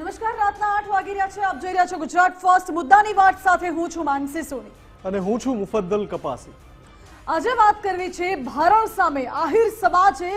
નમસ્કાર રાતના આઠ વાગી રહ્યા છે. આપ જોઈ રહ્યા છો ગુજરાત ફર્સ્ટ મુદ્દાની વાત સાથે હું છું માનસી સોની. અને હું છું મુફદ્દલ કપાસી. આજે વાત કરવી છે ભારણ સામે. આહિર સમાજે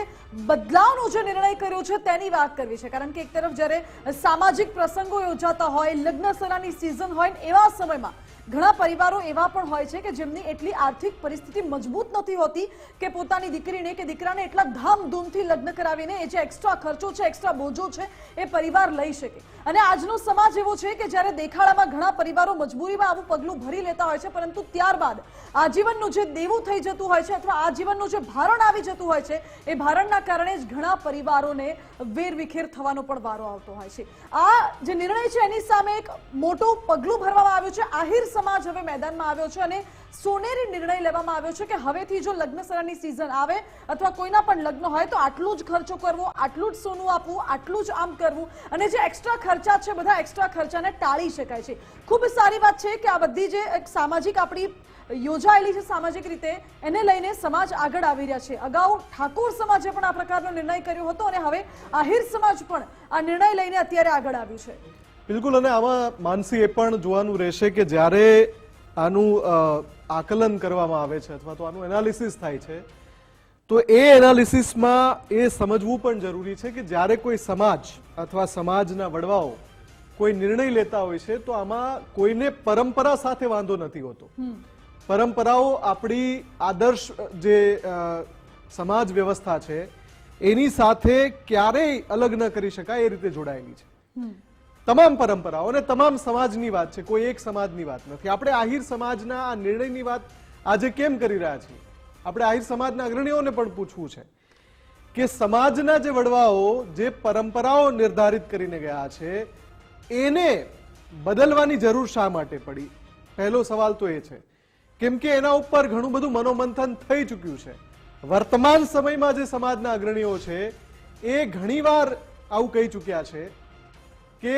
બદલાવનો જે નિર્ણય કર્યો છે તેની વાત કરવી છે. કારણ કે એક તરફ જ્યારે સામાજિક પ્રસંગો યોજાતા હોય લગ્ન સરાની સિઝન હોય એવા સમયમાં ઘણા પરિવારો એવા પણ હોય છે કે જેમની એટલી આર્થિક પરિસ્થિતિ મજબૂત નથી હોતી કે પોતાની દીકરીને કે દીકરાને એટલા ધામધૂમથી લગ્ન કરાવીને એ જે એક્સ્ટ્રા ખર્ચો છે એક્સ્ટ્રા બોજો છે, એ પરિવાર લઈ શકે. અને આજનો સમાજ એવો છે કે જ્યારે દેખાડામાં ઘણા પરિવારો મજબૂરીમાં આવું પગલું ભરી લેતા હોય છે, પરંતુ ત્યારબાદ આજીવનનું જે દેવું થઈ જતું હોય છે અથવા આજીવનનું જે ભારણ આવી જતું હોય છે, એ ભારણના કારણે જ ઘણા પરિવારોને વેરવિખેર થવાનો પણ વારો આવતો હોય છે. આ જે નિર્ણય છે, એની સામે એક મોટું પગલું ભરવામાં આવ્યું છે, આહિર સમાજ હવે મેદાનમાં આવ્યો છે અને સોનેરી નિર્ણય લેવામાં આવ્યો છે કે હવેથી જો લગ્ન સરાની સિઝન આવે અથવા કોઈના પણ લગ્ન હોય તો આટલું જ ખર્ચો કરવો, આટલું જ સોનું આપવું, આટલું જ આમ કરવું અને જે એક્સ્ટ્રા ખર્ચા છે બધા એક્સ્ટ્રા ખર્ચાને ટાળી શકાય છે. ખૂબ સારી વાત છે કે આ બધી જે સામાજિક આપણી યોજાયેલી છે સામાજિક રીતે એને લઈને સમાજ આગળ આવી રહ્યા છે. અગાઉ ઠાકોર સમાજે પણ આ પ્રકારનો નિર્ણય કર્યો હતો અને હવે આહિર સમાજ પણ આ નિર્ણય લઈને અત્યારે આગળ આવ્યું છે. બિલકુલ અને આમાં માનસી એ પણ જોવાનું રહેશે કે જ્યારે આનું આકલન કરવામાં આવે છે અથવા તો આનું એનાલિસિસ થાય છે તો એ એનાલિસિસમાં એ સમજવું પણ જરૂરી છે કે જ્યારે કોઈ સમાજ અથવા સમાજના વડવાઓ કોઈ નિર્ણય લેતા હોય છે તો આમાં કોઈને પરંપરા સાથે વાંધો નથી હોતો. પરંપરાઓ આપણી આદર્શ જે સમાજ વ્યવસ્થા છે એની સાથે ક્યારેય અલગ ન કરી શકાય એ રીતે જોડાયેલી છે. તમામ પરંપરાઓ અને તમામ સમાજની વાત છે, કોઈ એક સમાજની વાત નથી. આપણે આહિર સમાજના આ નિર્ણયની વાત આજે કેમ કરી રહ્યા છીએ? આપણે આહિર સમાજના અગ્રણીઓને પણ પૂછવું છે કે સમાજના જે વડવાઓ, જે પરંપરાઓ નિર્ધારિત કરીને ગયા છે, એને બદલવાની જરૂર શા માટે પડી? પહેલો સવાલ તો એ છે. કેમ કે એના ઉપર ઘણું બધું મનોમંથન થઈ ચૂક્યું છે. વર્તમાન સમયમાં જે સમાજના અગ્રણીઓ છે, એ ઘણીવાર આવું કહી ચૂક્યા છે કે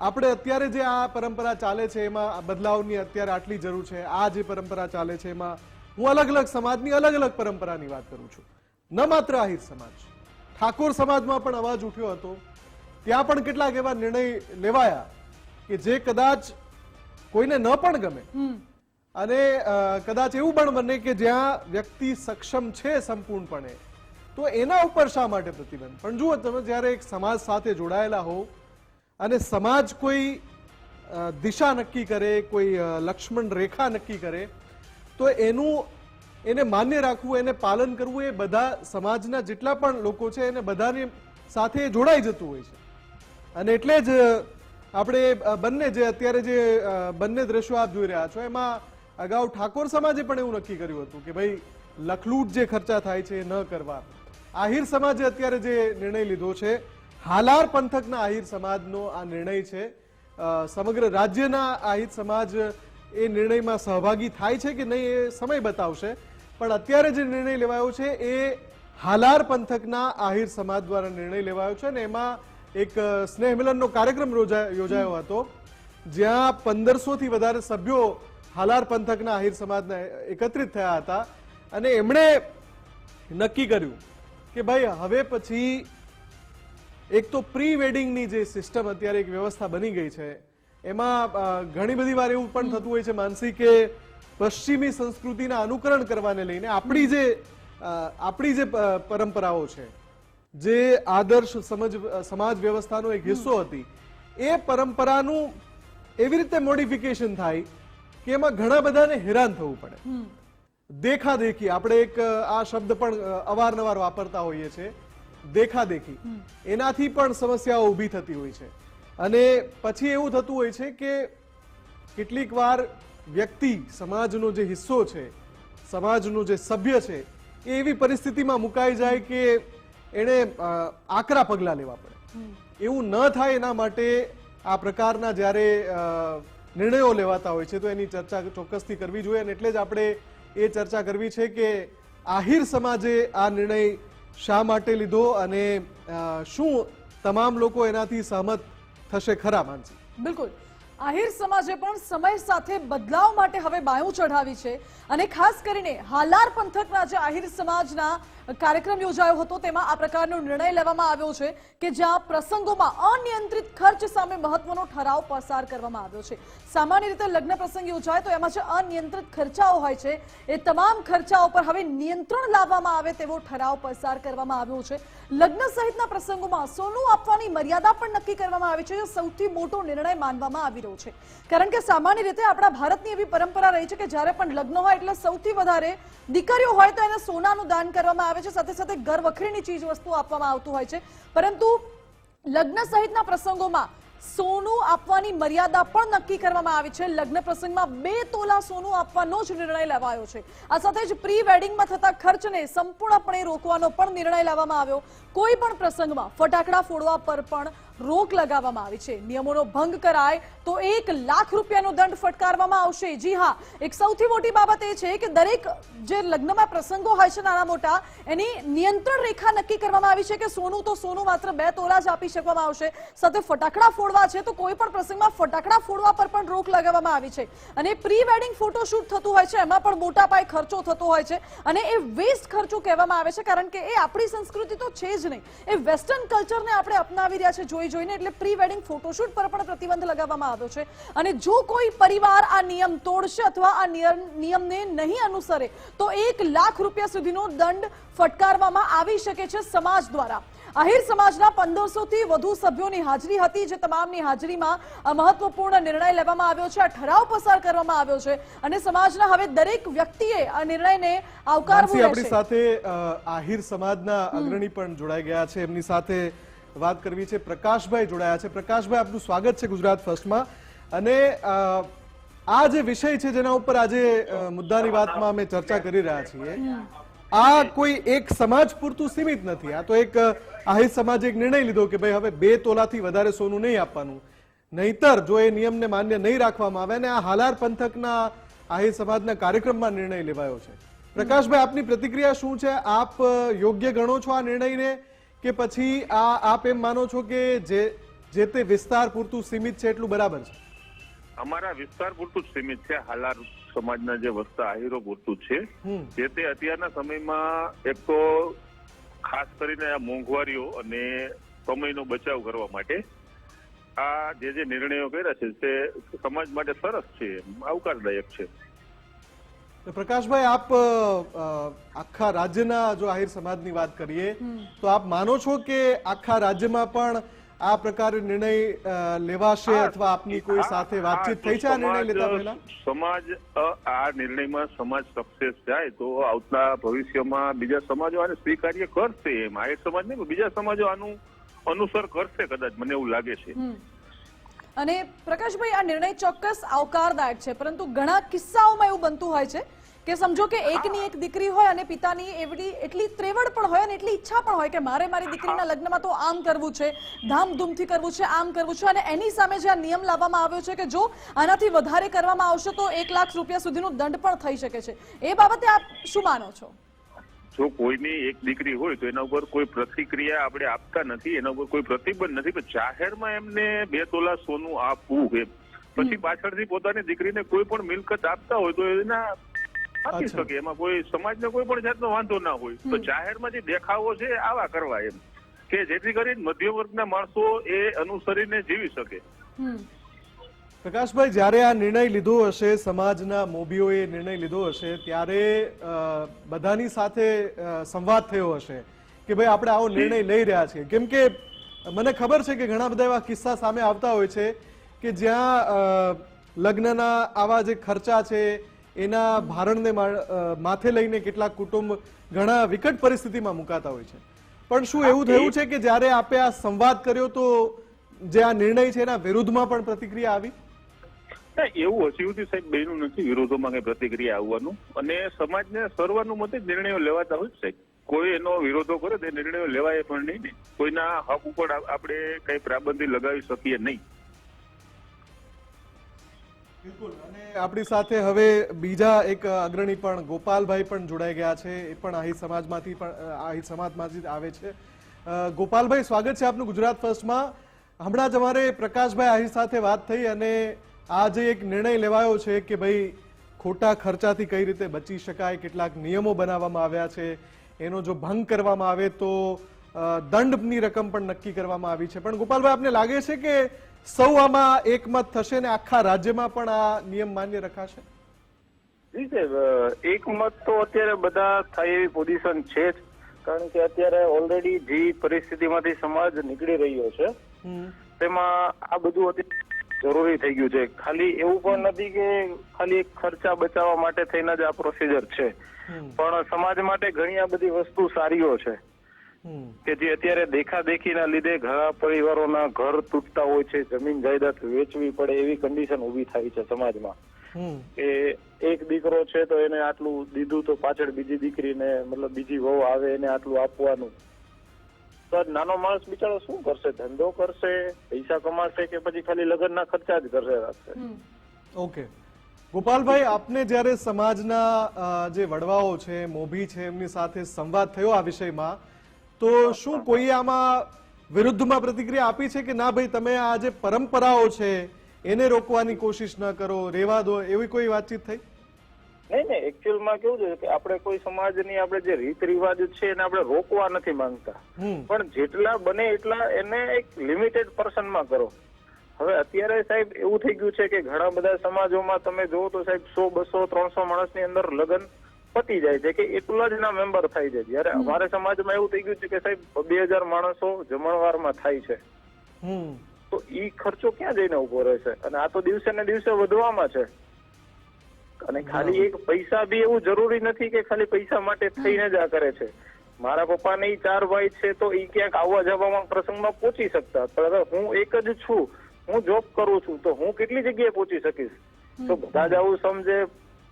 આપણે અત્યારે જે આ પરંપરા ચાલે છે એમાં બદલાવની અત્યારે આટલી જરૂર છે આ જે પરંપરા ચાલે છે એમાં હું અલગ અલગ સમાજની અલગ અલગ પરંપરાની વાત કરું છું. ન માત્ર આહિર સમાજ. ઠાકોર સમાજમાં પણ અવાજ ઉઠ્યો હતો. ત્યાં પણ કેટલાક એવા નિર્ણય લેવાયા કે જે કદાચ કોઈને ન પણ ગમે. અને કદાચ એવું પણ બને કે જ્યાં વ્યક્તિ સક્ષમ છે સંપૂર્ણપણે તો એના ઉપર શા માટે પ્રતિબંધ? પણ જુઓ, તમે જ્યારે એક સમાજ સાથે જોડાયેલા હો અને સમાજ કોઈ દિશા નક્કી કરે, કોઈ લક્ષ્મણ રેખા નક્કી કરે, તો એનું, એને માન્ય રાખવું, એને પાલન કરવું એ બધા સમાજના જેટલા પણ લોકો છે, એને બધાની સાથે જોડાઈ જતું હોય છે. અને એટલે જ આપણે બંને જે અત્યારે જે બંને દ્રશ્યો આપ જોઈ રહ્યા છો, એમાં અગાઉ ઠાકોર સમાજે પણ એવું નક્કી કર્યું હતું કે ભાઈ, લખલૂટ જે ખર્ચા થાય છે એ ન કરવા. આહિર સમાજે અત્યારે જે નિર્ણય લીધો છે, હાલાર પંથકના આહિર સમાજનો આ નિર્ણય છે. સમગ્ર રાજ્યના આહિર સમાજ એ નિર્ણયમાં સહભાગી થાય છે કે નહીં એ સમય બતાવશે. પણ અત્યારે જે નિર્ણય લેવાયો છે એ હાલાર પંથકના આહિર સમાજ દ્વારા નિર્ણય લેવાયો છે અને એમાં એક સ્નેહ મિલનનો કાર્યક્રમ યોજાયો હતો. જ્યાં પંદરસોથી વધારે સભ્યો હાલાર પંથકના આહિર સમાજના એકત્રિત થયા હતા. અને એમણે નક્કી કર્યું કે ભાઈ હવે પછી એક તો પ્રી વેડિંગની જે સિસ્ટમ અત્યારે એક વ્યવસ્થા બની ગઈ છે એમાં ઘણી બધી વાર એવું પણ થતું હોય છે માનસી કે પશ્ચિમી સંસ્કૃતિના અનુકરણ કરવાને લઈને આપણી જે આપણી જે પરંપરાઓ છે જે આદર્શ સમજ સમાજ વ્યવસ્થાનો એક હિસ્સો હતી એ પરંપરાનું એવી રીતે મોડિફિકેશન થાય કે એમાં ઘણા બધાને હેરાન થવું પડે. દેખાદેખી. આપણે એક આ શબ્દ પણ અવારનવાર વાપરતા હોઈએ છીએ. દેખાદેખી. એનાથી પણ સમસ્યાઓ ઊભી થતી હોય છે. અને પછી એવું થતું હોય છે કે કેટલીક વાર વ્યક્તિ સમાજનો જે હિસ્સો છે સમાજનો જે સભ્ય છે એ એવી પરિસ્થિતિમાં મુકાઈ જાય કે એણે આકરા પગલાં લેવા પડે. એવું ન થાય એના માટે આ પ્રકારના જ્યારે નિર્ણયો લેવાતા હોય છે તો એની ચર્ચા ચોક્કસથી કરવી જોઈએ અને એટલે જ આપણે એ ચર્ચા કરવી છે કે આહિર સમાજે આ નિર્ણય શા માટે લીધો અને શું તમામ લોકો એનાથી સહમત થશે ખરા, માનસી? બિલકુલ. આહિર સમાજે પણ સમય સાથે બદલાવ માટે હવે બાયું ચઢાવી છે અને ખાસ કરીને હાલાર પંથકના જે આહિર સમાજના કાર્યક્રમ યોજાયો હતો. તેમાં આ પ્રકારનો નિર્ણય લેવામાં આવ્યો છે કે જ્યાં પ્રસંગોમાં અનિયંત્રિત ખર્ચ સામે મહત્વનો ઠરાવ પસાર કરવામાં આવ્યો છે. સામાન્ય રીતે લગ્ન પ્રસંગ યોજાય તો એમાં જે અનિયંત્રિત ખર્ચાઓ હોય છે, એ તમામ ખર્ચાઓ પર હવે નિયંત્રણ લાવવામાં આવે તેવો ઠરાવ પસાર કરવામાં આવ્યો છે. લગ્ન સહિતના પ્રસંગોમાં સોનું આપવાની મર્યાદા પણ નક્કી કરવામાં આવી છે. જે સૌથી મોટો નિર્ણય માનવામાં આવી રહ્યો છે. કારણ કે સામાન્ય રીતે આપણા ભારતની એવી પરંપરા રહી છે કે જ્યારે પણ લગ્ન હોય એટલે સૌથી વધારે દીકરીઓ હોય તો એને સોનાનું દાન કરવામાં આવે છે. સાથે સાથે ઘર વખરીની ચીજ વસ્તુ આપવામાં આવતું હોય છે. પરંતુ લગ્ન સહિતના પ્રસંગોમાં સોનું આપવાની મર્યાદા પણ નક્કી કરવામાં આવી છે. લગ્ન પ્રસંગમાં બે તોલા સોનું આપવાનો જ નિર્ણય લેવાયો છે. આ સાથે જ પ્રી વેડિંગમાં થતા ખર્ચને સંપૂર્ણપણે રોકવાનો પણ નિર્ણય લેવામાં આવ્યો. કોઈ પણ પ્રસંગમાં ફટાકડા ફોડવા પર પણ રોક લગાવવામાં આવી છે. નિયમોનો ભંગ કરાય તો એક લાખ રૂપિયાનો દંડ ફટકારવામાં આવશે. જી હા, એક સૌથી મોટી બાબત એ છે કે દરેક જે લગ્નમાં પ્રસંગો હોય છે નાના મોટા, એની નિયંત્રણ રેખા નક્કી કરવામાં આવી છે કે સોનું તો સોનું માત્ર બે તોલા જ આપી શકવામાં આવશે. સાથે ફટાકડા ફોડવા છે તો કોઈ પણ પ્રસંગમાં ફટાકડા ફોડવા પર પણ રોક લગાવવામાં આવી છે. અને પ્રી વેડિંગ ફોટોશૂટ થતું હોય છે, એમાં પણ મોટા પાયે ખર્ચો થતો હોય છે. અને એ વેસ્ટ ખર્ચો કહેવામાં આવે છે, કારણ કે એ આપણી સંસ્કૃતિ તો છે જ નહીં. એ વેસ્ટર્ન કલ્ચરને આપણે અપનાવી રહ્યા છે જોઈ જોઈને એટલે પ્રી વેડિંગ ફોટોશૂટ પર પણ પ્રતિબંધ લગાવવામાં આવ્યો છે. અને જો કોઈ પરિવાર આ નિયમ તોડશે અથવા આ નિયમને નહીં અનુસરે તો એક લાખ રૂપિયા સુધીનો દંડ ફટકારવામાં આવી શકે છે સમાજ દ્વારા. આહિર સમાજના પંદરસો થી વધુ સભ્યોની હાજરી હતી જે તમામની હાજરીમાં આ મહત્વપૂર્ણ નિર્ણય લેવામાં આવ્યો છે. આ ઠરાવ પસાર કરવામાં આવ્યો છે અને સમાજના હવે દરેક વ્યક્તિએ આ નિર્ણયને આવકારવું માનસી આપણી સાથે આહિર સમાજના અગ્રણી પણ જોડાઈ ગયા છે. એમની સાથે વાત કરવી છે. પ્રકાશભાઈ જોડાયા છે. પ્રકાશભાઈ, આપનું સ્વાગત છે ગુજરાત ફર્સ્ટમાં. અને આ જે વિષય છે જેના ઉપર આજે મુદ્દાની વાતમાં અમે ચર્ચા કરી રહ્યા છીએ, આ કોઈ એક સમાજ પૂરતું સીમિત નથી. આ તો એક આહિર સમાજે એક નિર્ણય લીધો કે ભાઈ હવે બે તોલાથી વધારે સોનું નહીં આપવાનું. નહીતર જો એ નિયમને માન્ય નહીં રાખવામાં આવે અને આ હાલાર પંથકના આહિર સમાજના કાર્યક્રમમાં નિર્ણય લેવાયો છે. પ્રકાશભાઈ, આપની પ્રતિક્રિયા શું છે? આપ યોગ્ય ગણો છો આ નિર્ણયને? કે પછી આ આપ એમ માનો છો કે જે જે તે વિસ્તાર પૂરતું સીમિત છે એટલું બરાબર છે? અમારા વિસ્તાર પૂરતું જ સીમિત છે. હાલાર સમાજના જે વસતા આહીરો પૂરતું છે. જે તે અત્યારના સમયમાં એક તો ખાસ કરીને આ મોંઘવારીઓ અને સમયનો બચાવ કરવા માટે આ જે જે નિર્ણયો કર્યા છે તે સમાજ માટે સરસ છે આવકારદાયક છે. પ્રકાશભાઈ આપ આખા રાજ્યના જો આહિર સમાજની વાત કરીએ તો આપ માનો છો કે આખા રાજ્યમાં પણ આ પ્રકારે નિર્ણય લેવાશે અથવા આપની કોઈ સાથે વાતચીત થઈ છે આ નિર્ણય લેતા પહેલા? સમાજ આ નિર્ણયમાં સમાજ સક્સેસ જાય તો આવતા ભવિષ્યમાં બીજા સમાજો આને સ્વીકાર્ય કરશે એમ. આહિર સમાજ નહીં પણ બીજા સમાજો આનું અનુસર કરશે કદાચ મને એવું લાગે છે. અને પ્રકાશભાઈ, આ નિર્ણય ચોક્કસ આવકારદાયક છે, પરંતુ ઘણા કિસ્સાઓમાં એવું બનતું હોય છે કે સમજો કે એકની એક દીકરી હોય અને પિતાની એવડી એટલી ત્રેવડ પણ હોય અને એટલી ઈચ્છા પણ હોય કે મારે મારી દીકરીના લગ્નમાં તો આમ કરવું છે, ધામધૂમથી કરવું છે, આમ કરવું છે અને એની સામે જે આ નિયમ લાવવામાં આવ્યો છે કે જો આનાથી વધારે કરવામાં આવશે તો એક લાખ રૂપિયા સુધીનો દંડ પણ થઈ શકે છે. એ બાબતે આપ શું માનો છો? જો કોઈની એક દીકરી હોય તો એના ઉપર કોઈ પ્રતિક્રિયા આપણે આપતા નથી એના ઉપર કોઈ પ્રતિબંધ નથી પણ જાહેરમાં એમને બે તોલા સોનું આપવું એમ. પછી પાછળથી પોતાની દીકરીને કોઈ પણ મિલકત આપતા હોય તો એના આપી શકે. એમાં કોઈ સમાજને કોઈ પણ જાતનો વાંધો ના હોય. તો જાહેરમાં જે દેખાવો છે આવા કરવા એમ. કે જેથી કરીને મધ્યવર્ગના માણસો એ અનુસરીને જીવી શકે. પ્રકાશભાઈ જ્યારે આ નિર્ણય લીધો હશે સમાજના મોભીઓએ નિર્ણય લીધો હશે ત્યારે બધાની સાથે સંવાદ થયો હશે કે ભાઈ આપણે આવો નિર્ણય લઈ રહ્યા છીએ. કેમ કે મને ખબર છે કે ઘણા બધા એવા કિસ્સા સામે આવતા હોય છે કે જ્યાં લગ્નના આવા જે ખર્ચા છે એના ભારણને માથે લઈને કેટલાક કુટુંબ ઘણા વિકટ પરિસ્થિતિમાં મુકાતા હોય છે. પણ શું એવું થયું છે કે જ્યારે આપે આ સંવાદ કર્યો તો જે આ નિર્ણય છે એના વિરુદ્ધમાં પણ પ્રતિક્રિયા આવી? ના, એવું સુધી સાહેબ બેનું નથી. વિરોધોમાં કઈ પ્રતિક્રિયા આવવાનું. અને સમાજને સર્વાનુમતે નિર્ણયો લેવાતા હોય સાહેબ. કોઈ એનો વિરોધો કરે તે નિર્ણયો લેવાય પણ નહીં ને. કોઈના હક ઉપર આપણે કઈ પ્રાબંધી લગાવી શકીએ નહીં. બિલકુલ. અને આપણી સાથે હવે બીજા એક અગ્રણી પણ ગોપાલભાઈ પણ જોડાઈ ગયા છે. એ પણ આહી સમાજમાંથી પણ આહી સમાજમાંથી આવે છે. ગોપાલભાઈ સ્વાગત છે આપનું ગુજરાત ફર્સ્ટમાં. હમણાં જ અમારે પ્રકાશભાઈ આહિર સાથે વાત થઈ અને આ જે એક નિર્ણય લેવાયો છે કે ભાઈ ખોટા ખર્ચાથી કઈ રીતે બચી શકાય કેટલાક નિયમો બનાવવામાં આવ્યા છે એનો જો ભંગ કરવામાં આવે તો દંડની રકમ પણ નક્કી કરવામાં આવી છે. પણ ગોપાલભાઈ આપને લાગે છે કે સૌ આમાં એકમત થશે ને આખા રાજ્યમાં પણ આ નિયમ માન્ય રખાશે? જી સાહેબ એકમત તો અત્યારે બધા થાય એવી પોઝિશન છે જ કારણ કે અત્યારે ઓલરેડી જે પરિસ્થિતિમાંથી સમાજ નીકળી રહ્યો છે તેમાં આ બધું અત્યારે જરૂરી થઈ ગયું છે. ખાલી એવું પણ નથી કે ખાલી ખર્ચા બચાવવા માટે થઈને જ આ પ્રોસિજર છે. પણ સમાજ માટે ઘણી આ બધી વસ્તુ સારીઓ છે. કે જે અત્યારે દેખાદેખીના લીધે ઘણા પરિવારોના ઘર તૂટતા હોય છે જમીન જાયદાદ વેચવી પડે એવી કન્ડિશન ઊભી થાય છે સમાજમાં. કે એક દીકરો છે તો એને આટલું દીધું તો પાછળ બીજી દીકરીને મતલબ બીજી વહુ આવે એને આટલું આપવાનું. આ નાનો માણસ બિચારો શું કરશે? ધંધો કરશે પૈસા કમાશે કે પછી ખાલી લગ્નના ખર્ચા જ કરશે રાખશે? ઓકે. ગોપાલભાઈ આપને જ્યારે સમાજના જે વડવાઓ છે મોભી છે એમની સાથે સંવાદ થયો આ વિષયમાં તો શું કોઈ આમાં વિરુદ્ધમાં પ્રતિક્રિયા આપી છે કે ના ભાઈ તમે આ જે પરંપરાઓ છે એને રોકવાની કોશિશ ન કરો રેવા દો એવી કોઈ વાતચીત થઈ? નહીં નહીં એકચ્યુઅલમાં કેવું છે કે આપણે કોઈ સમાજની આપણે જે રીત રિવાજ છે એને આપણે રોકવા નથી માંગતા. પણ જેટલા બને એટલા એને એક લિમિટેડ પર્સનમાં કરો. હવે અત્યારે સાહેબ એવું થઈ ગયું છે કે ઘણા બધા સમાજોમાં તમે જુઓ તો સાહેબ સો બસો ત્રણસો માણસની અંદર લગ્ન પતી જાય છે કે એટલા જ ના મેમ્બર થાય છે. જયારે અમારા સમાજમાં એવું થઈ ગયું છે કે સાહેબ બે હજાર માણસો જમણવારમાં થાય છે. તો ઈ ખર્ચો ક્યાં જઈને ઊભો રહેશે? અને આ તો દિવસે ને દિવસે વધવામાં છે. અને ખાલી એક પૈસા બી એવું જરૂરી નથી કે ખાલી પૈસા માટે થઈને જ આ કરે છે. મારા પપ્પાને ઈ ચાર ભાઈ છે તો ઈ ક્યાંક આવવા જવામાં પ્રસંગમાં પહોંચી શકતા. પણ હું એક જ છું હું જોબ કરું છું તો હું કેટલી જગ્યાએ પહોંચી શકીશ? તો બધા જ આવું સમજે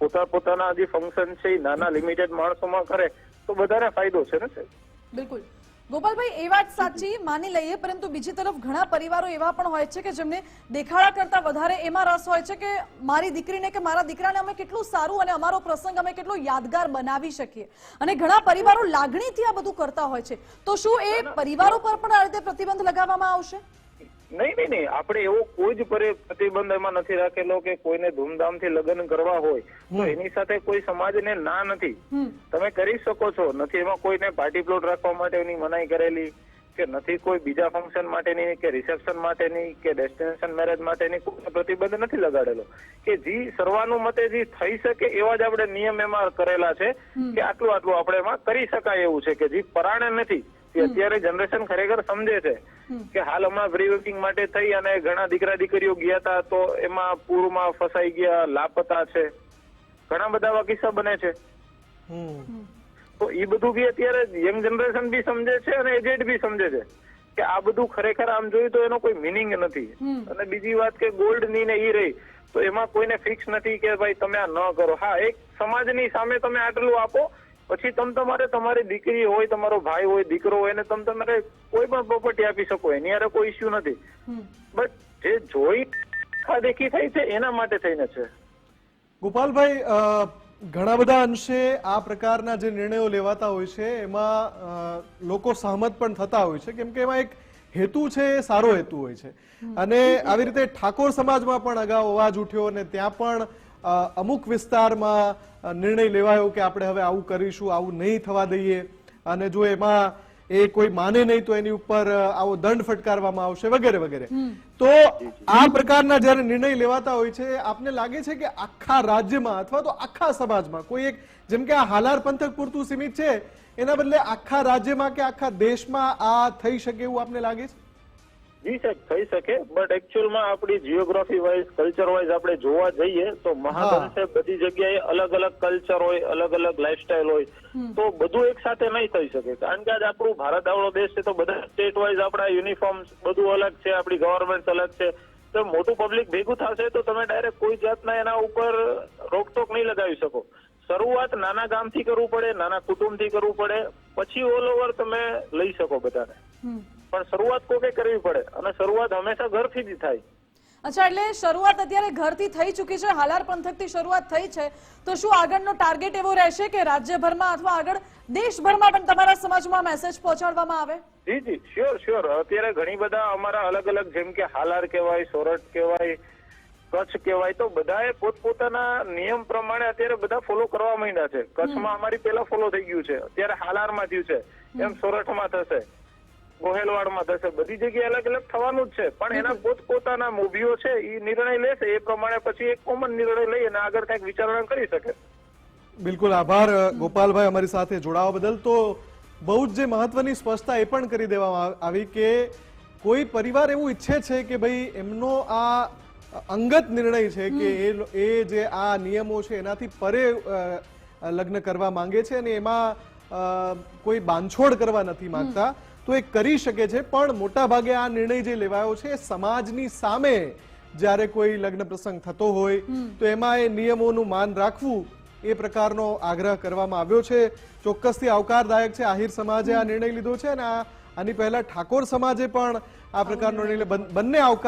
પોતા પોતાના જે ફંક્શન છે નાના લિમિટેડ માણસોમાં કરે તો બધાને ફાયદો છે ને સાહેબ? બિલકુલ. ગોપાલભાઈ એ વાત સાચી માની લઈએ પરંતુ બીજી તરફ ઘણા પરિવારો એવા પણ હોય છે કે જેમને દેખાડા કરતા વધારે એમાં રસ હોય છે કે મારી દીકરીને કે મારા દીકરાને અમે કેટલું સારું અને અમારો પ્રસંગ અમે કેટલો યાદગાર બનાવી શકીએ. અને ઘણા પરિવારો લાગણીથી આ બધું કરતા હોય છે. તો શું એ પરિવારો પર પણ આ રીતે પ્રતિબંધ લગાવવામાં આવશે? નહીં નહીં નહીં. આપણે એવો કોઈ જ પ્રતિબંધ એમાં નથી રાખેલો કે કોઈને ધૂમધામથી લગ્ન કરવા હોય. તો એની સાથે કોઈ સમાજને ના નથી. તમે કરી શકો છો. નથી એમાં કોઈને પાર્ટી પ્લોટ રાખવા માટેની મનાઈ કરેલી કે નથી કોઈ બીજા ફંક્શન માટેની કે રિસેપ્શન માટેની કે ડેસ્ટિનેશન મેરેજ માટેની કોઈ પ્રતિબંધ નથી લગાડેલો. કે જે સર્વાનુમતે જે થઈ શકે એવા જ આપણે નિયમ એમાં કરેલા છે કે આટલું આટલું આપણે એમાં કરી શકાય એવું છે કે જે પરાણે નથી. કે અત્યારે જનરેશન ખરેખર સમજે છે કે હાલ હમણાં પ્રી વેડિંગ માટે થઈ અને ઘણા દીકરા દીકરીઓ ગયા હતા તો એમાં પૂરમાં ફસાઈ ગયા લાપતા છે. ઘણા બધા આવા કિસ્સા બને છે. તો એ બધું બી અત્યારે યંગ જનરેશન બી સમજે છે અને એજેડ બી સમજે છે કે આ બધું ખરેખર આમ જોયું તો એનો કોઈ મિનિંગ નથી. અને બીજી વાત કે ગોલ્ડની ને ઈ રહી તો એમાં કોઈને ફિક્સ નથી કે ભાઈ તમે આ ન કરો. હા એક સમાજની સામે તમે આટલું આપો પછી તમ તમારે તમારી દીકરી હોય તમારો ભાઈ હોય દીકરો હોય ને તમે તમારે કોઈ પણ પ્રોપર્ટી આપી શકો એની યારે કોઈ ઇસ્યુ નથી. બટ જે જોઈ દેખી થઈ છે એના માટે થઈને છે. ગોપાલભાઈ ઘણા બધા અંશે આ પ્રકારના જે નિર્ણયો લેવાતા હોય છે એમાં લોકો સહમત પણ થતા હોય છે કેમ કે એમાં એક હેતુ છે એ સારો હેતુ હોય છે. અને આવી રીતે ઠાકોર સમાજમાં પણ અગાઉ અવાજ ઉઠ્યો અને ત્યાં પણ અમુક વિસ્તારમાં નિર્ણય લેવાયો કે આપણે હવે આવું કરીશું આવું નહીં થવા દઈએ. અને જો એમાં એ કોઈ માને નહીં તો એની ઉપર આવો દંડ ફટકારવામાં આવશે વગેરે વગેરે. તો આ પ્રકારના જ્યારે નિર્ણય લેવાતા હોય છે આપને લાગે છે કે આખા રાજ્યમાં અથવા તો આખા સમાજમાં કોઈ એક જેમ કે આ હાલાર પંથક પૂરતું સીમિત છે એના બદલે આખા રાજ્યમાં કે આખા દેશમાં આ થઈ શકે એવું આપને લાગે છે? જી સાહેબ થઈ શકે. બટ એકચ્યુઅલમાં આપણી જીઓગ્રાફી વાઇઝ કલ્ચર વાઇઝ આપણે જોવા જઈએ તો મહાદેવ બધી જગ્યાએ અલગ અલગ કલ્ચર હોય અલગ અલગ લાઈફસ્ટાઈલ હોય. તો બધું એક સાથે નહીં થઈ શકે. કારણ કે આજ આપણું ભારત આવડો દેશ છે તો બધા સ્ટેટ વાઇઝ આપણા યુનિફોર્મ બધું અલગ છે આપણી ગવર્મેન્ટ અલગ છે. તો મોટું પબ્લિક ભેગું થશે તો તમે ડાયરેક્ટ કોઈ જાતના એના ઉપર રોકટોક નહીં લગાવી શકો. શરૂઆત નાના ગામથી કરવું પડે નાના કુટુંબથી કરવું પડે. પછી ઓલ ઓવર તમે લઈ શકો બધાને. પણ શરૂઆત કોકે કરવી પડે? અને શરૂઆત હંમેશા ઘરથી જ થાય. અચ્છા એટલે શરૂઆત અત્યારે ઘરથી થઈ ચૂકી છે હાલાર પંથકથી શરૂઆત થઈ છે. તો શું આગળનો ટાર્ગેટ એવો રહેશે કે રાજ્યભરમાં અથવા આગળ દેશભરમાં પણ તમારા સમાજમાં મેસેજ પહોંચાડવામાં આવે? જી જી શ્યોર શ્યોર અત્યારે ઘણી બધા અમારા અલગ અલગ જેમ કે હાલાર કહેવાય સોરઠ કહેવાય કચ્છ કહેવાય તો બધાએ પોતપોતાના નિયમ પ્રમાણે અત્યારે બધા ફોલો કરવા માંડ્યા છે. કચ્છમાં અમારી પેલા ફોલો થઈ ગયું છે. અત્યારે હાલારમાં થયું છે. એમ સોરઠમાં થશે. ગોહેલવાડમાં થશે. બધી જગ્યાએ અલગ અલગ થવાનું જ છે. પણ એના પોતપોતાના મૂવીઓ છે એ નિર્ણય લેશે. એ પ્રમાણે પછી એક કોમન નિર્ણય લઈ અને આગળ કંઈક વિચારણા કરી શકે. બિલકુલ આભાર ગોપાલભાઈ અમારી સાથે જોડાવા બદલ. તો બહુ જ જે મહત્વની સ્પષ્ટતા એ પણ કરી દેવામાં આવી કે કોઈ પરિવાર એવું ઈચ્છે છે કે ભાઈ એમનો આ અંગત નિર્ણય છે કે એ એ જે આ નિયમો છે એનાથી પરે લગ્ન કરવા માંગે છે અને એમાં કોઈ બાંધછોડ કરવા નથી માંગતા. તો એ કરી શકે છે પણ મોટા ભાગે આ નિર્ણય જે લેવાયો છે સમાજની સામે જ્યારે કોઈ લગ્ન પ્રસંગ થતો હોય તો એમાં એ નિયમોનું માન રાખવું એ પ્રકારનો આગ્રહ કરવામાં આવ્યો છે. ચોક્કસથી આવકારદાયક છે. આહિર સમાજે આ નિર્ણય લીધો છે અને આ આની પહેલા ઠાકોર સમાજે પણ આ પ્રકારનો નિર્ણય બંને આવકાર